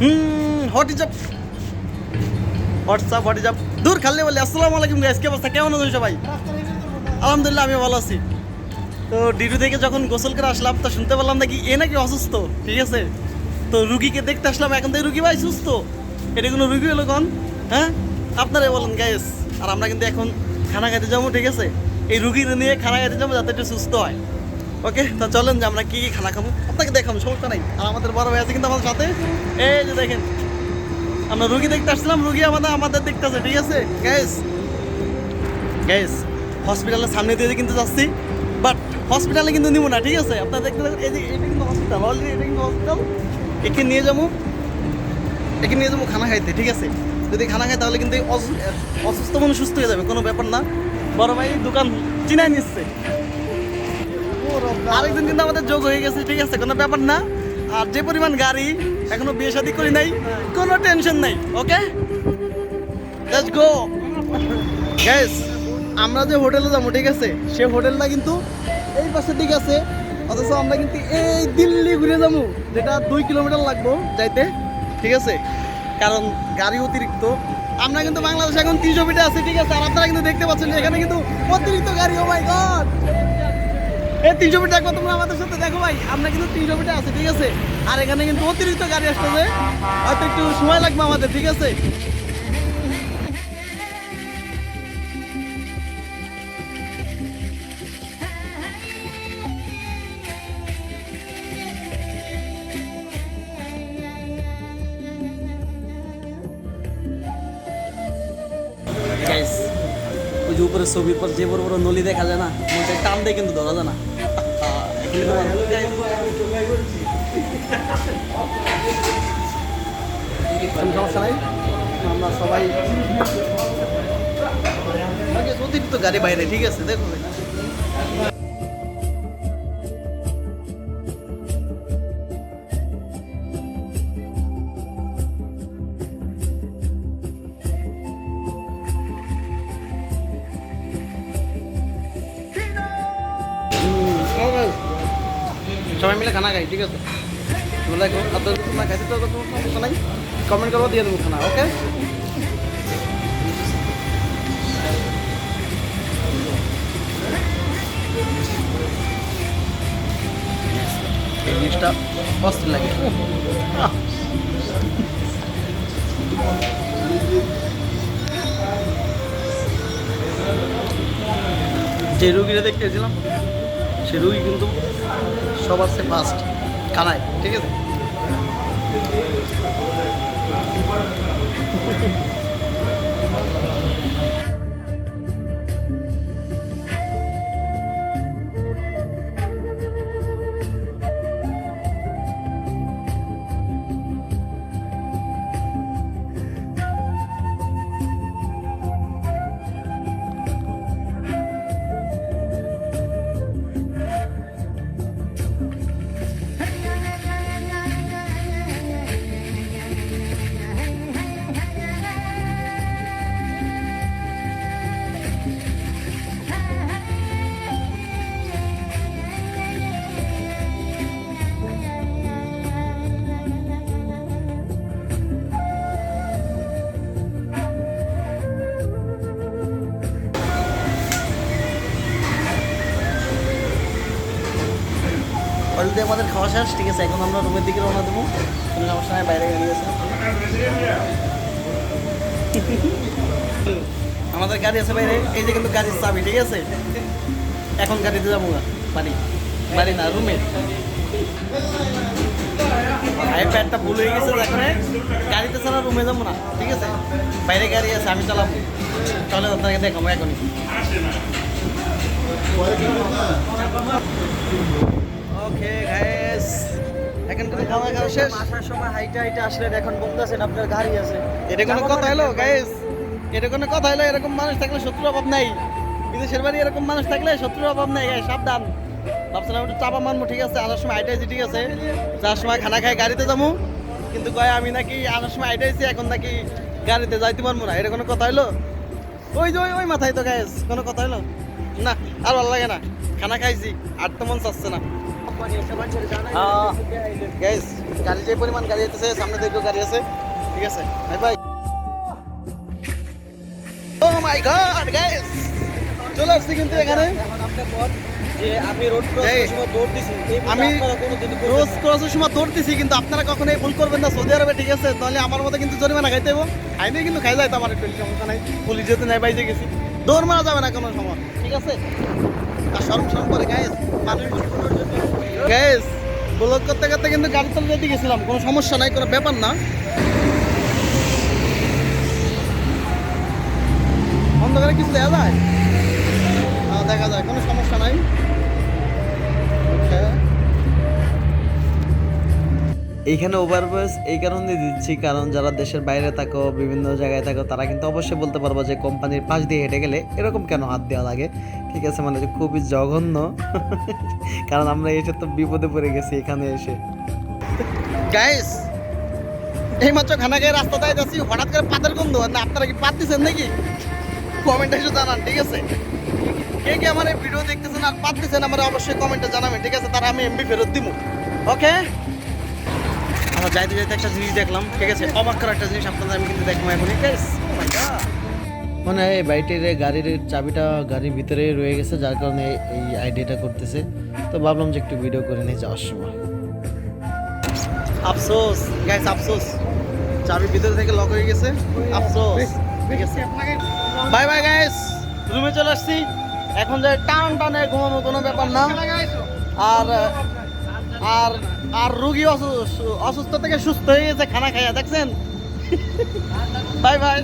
Hmm what is up WhatsApp what is up দূর খালি বলে, আসসালামু আলাইকুম গাইস কি অবস্থা? কেমন আছেন সবাই? আলহামদুলিল্লাহ আমি ভালো আছি। তো ডিডু থেকে যখন গোসল করে আসলাম, তো শুনতে পারলাম নাকি এ নাকি অসুস্থ, ঠিক আছে? তো রুগীকে দেখতে আসলাম, এখন এই রুগী ভাই সুস্থ। এটা কোনো রুগী হলো কোন? হ্যাঁ? আপনারাই বলেন গাইস আর আমরা কিন্তু এখন খানা খাইতে যাব, ঠিক আছে? এই রুগীর নিয়ে খানা খাইতে যাব যাতে একটু সুস্থ হয়। ওকে তো চলেন যে আমরা কি কি খানা খাব? আপনাকে দেখাবো, সমস্যা নাই। আর আমাদের বড় ভাই আছে কিন্তু আমাদের সাথে। এই যে দেখেন, আমরা রুগী দেখতে আসছিলাম, রুগী আমাদের আমাদের দেখতেছে ঠিক আছে? গ্যাস গ্যাস হসপিটালের সামনে দিয়ে কিন্তু যাচ্ছি। বাট হসপিটালে কিন্তু নিব না, ঠিক আছে? আপনারা দেখতে এই যে এটা কিন্তু হসপিটাল অলরেডি এটা কিন্তু হসপিটাল একে নিয়ে যাব, একে নিয়ে যাব খানা খাইতে, ঠিক আছে? যদি খানা খাই তাহলে কিন্তু অসু- অসুস্থ মানুষ সুস্থ হয়ে যাবে, কোনো ব্যাপার না। বড় ভাই দোকান চিনাই নিচ্ছে। আরেকদিন কিন্তু আমাদের যোগ হয়ে গেছে, ঠিক আছে? কোনো ব্যাপার না। আর যে পরিমাণ গাড়ি এখনও বিয়ে শাদী করি নাই, কোনো টেনশন নাই ওকে গো গ্যাস আমরা যে হোটেলে যাব, ঠিক আছে? সে হোটেলটা কিন্তু এই পাশে ঠিক আছে। অথচ আমরা কিন্তু এই দিল্লি ঘুরে যাব, যেটা দুই কিলোমিটার লাগবো যাইতে, ঠিক আছে? কারণ গাড়ি অতিরিক্ত। আমরা কিন্তু বাংলাদেশে এখন তিনশো মিটার আছে, ঠিক আছে? আর আপনারা কিন্তু দেখতে পাচ্ছেন এখানে কিন্তু অতিরিক্ত গাড়ি ও মাই গড এই তিনশো মিটার একবার তোমরা আমাদের সাথে দেখো ভাই। আমরা কিন্তু তিনশো মিটার আছে, ঠিক আছে? আর এখানে কিন্তু অতিরিক্ত গাড়ি আসতেছে। হয়তো একটু সময় লাগবে আমাদের, ঠিক আছে? ওই যে উপরে ছবির পর যে বড় বড় নলি দেখা যায় না মনে টান দেয় কিন্তু ধরা যায় না। সমস্যা নাই? আমরা সবাই অতিরিক্ত গাড়ি বাইরে ঠিক আছে দেখো। সবাই মিলে খানা খাই, ঠিক আছে? কোনো সমস্যা নাই। কমেন্ট করব, দিয়ে দেবো খানা ওকে জিনিসটা লাগে। যে রুগীরা দেখতে এসেছিলাম সে রুগী কিন্তু সবার সে ফার্স্ট কানাই ঠিক আছে? অলরেডি আমাদের খাওয়া শেষ, ঠিক আছে, এখন আমরা রুমের দিকে রওনা দেবো। কোনো সমস্যা নাই, বাইরে গাড়ি আছে। আমাদের গাড়ি আছে বাইরে, এই যে কিন্তু গাড়ির চাবি, ঠিক আছে? এখন গাড়িতে যাব না বাড়ি। বাড়ি না, রুমে। ভাই প্যান্টটা ভুল হয়ে গেছে এখন গাড়িতে ছাড়া রুমে যাব না, ঠিক আছে? বাইরে গাড়ি আছে, আমি চালাবো। তাহলে আপনাকে দেখাবো এখনই। ওকে গাইস এখন কিন্তু খাওয়া খাওয়া শেষ। আসার সময় হাইটে হাইটে আসলেন এখন বলতেছেন আপনার গাড়ি আছে। এটা কোনো কথা হলো গাইস এটা কোনো কথা হলো এরকম মানুষ থাকলে শত্রুর অভাব নাই। বিদেশের বাড়ি এরকম মানুষ থাকলে শত্রুর অভাব নাই গাইস সাবধান। ভাবছিলাম একটু চাপা মারবো ঠিক আছে? আসার সময় আইটাইছি ঠিক আছে? সময় খানা খাই গাড়িতে যাব। কিন্তু কয় আমি নাকি আসার সময় আইটাইছি এখন নাকি গাড়িতে যাইতে পারব না। এটা কোনো কথা হলো? ওই যে ওই- ওই মাথায় তো গাইস কোনো কথা হলো? না আর ভালো লাগে না। খানা খাইছি আর তো মন চাচ্ছে না। আইলেন। গাড়ি যে পরিমাণ গাড়ি আছে সামনে দিকেও গাড়ি আছে। ঠিক আছে? Bye bye oh my god guys চলে আসছি কিন্তু এখানে। এখন আপনার পর যে আমি রোড। ক্রসের সময় দৌড়তেছি কিন্তু আপনারা কখনোই ভুল করবেন না সৌদি আরবে ঠিক আছে? তাহলে আমার মতো কিন্তু জরিমানা খাইতে হব খাইনি কিন্তু খাই যাইতো আমার একটু সমস্যা নাই। পুলিশ যেতে নাই বাইজে গেছি। দৌড় মারা যাবে না কোনো সময় ঠিক আছে? আর সরম সরম করে গাইস মানুষ গাইস ব্লগ করতে করতে কিন্তু গাড়ি দিয়ে গেছিলাম, কোনো সমস্যা নাই, কোনো ব্যাপার না। অন্ধকারে কিছু দেওয়া যায়? এইখানে ওভারভয়েস এই কারণে দিচ্ছি, কারণ যারা দেশের বাইরে থাকো, বিভিন্ন জায়গায় থাকো, তারা কিন্তু অবশ্যই বলতে পারব যে কোম্পানির পাশ দিয়ে হেঁটে গেলে এরকম কেন হাত দেওয়া লাগে? ঠিক আছে মানে খুবই জঘন্য। কারণ আমরা এসে তো বিপদে পড়ে গেছি এখানে এসে। গাইস এই মাত্র খানা খেয়ে রাস্তায় যাচ্ছি, হঠাৎ করে পাতের গন্ধ। না, আপনারা কি পাত নাকি? কমেন্টে এসে জানান, ঠিক আছে? কে কে আমার এই ভিডিও দেখতেছেন আর পাত দিচ্ছেন আমার অবশ্যই কমেন্টে জানাবেন, ঠিক আছে? তারা আমি এমবি ফেরত দিব ওকে যাইতে যাইতে একটা জিনিস দেখলাম ঠিক আছে? অবাক করা একটা জিনিস আপনাদের আমি কিন্তু দেখলাম এখন মানে এই বাইটির গাড়ির চাবিটা গাড়ির ভিতরে রয়ে গেছে যার কারণে এই আইডিয়াটা করতেছে। তো ভাবলাম যে একটু ভিডিও করে নিয়ে যাওয়ার সময় আফসোস গাইস আফসোস। চাবি ভিতরে থেকে লক হয়ে গেছে। আফসোস। বাই বাই গাইস রুমে চলে আসছি। এখন যে টান টানে ঘুমানো কোনো ব্যাপার না। আর আর আর রুগী অসুস্থ থেকে সুস্থ হয়ে গেছে খানা খাইয়া দেখছেন? Bye bye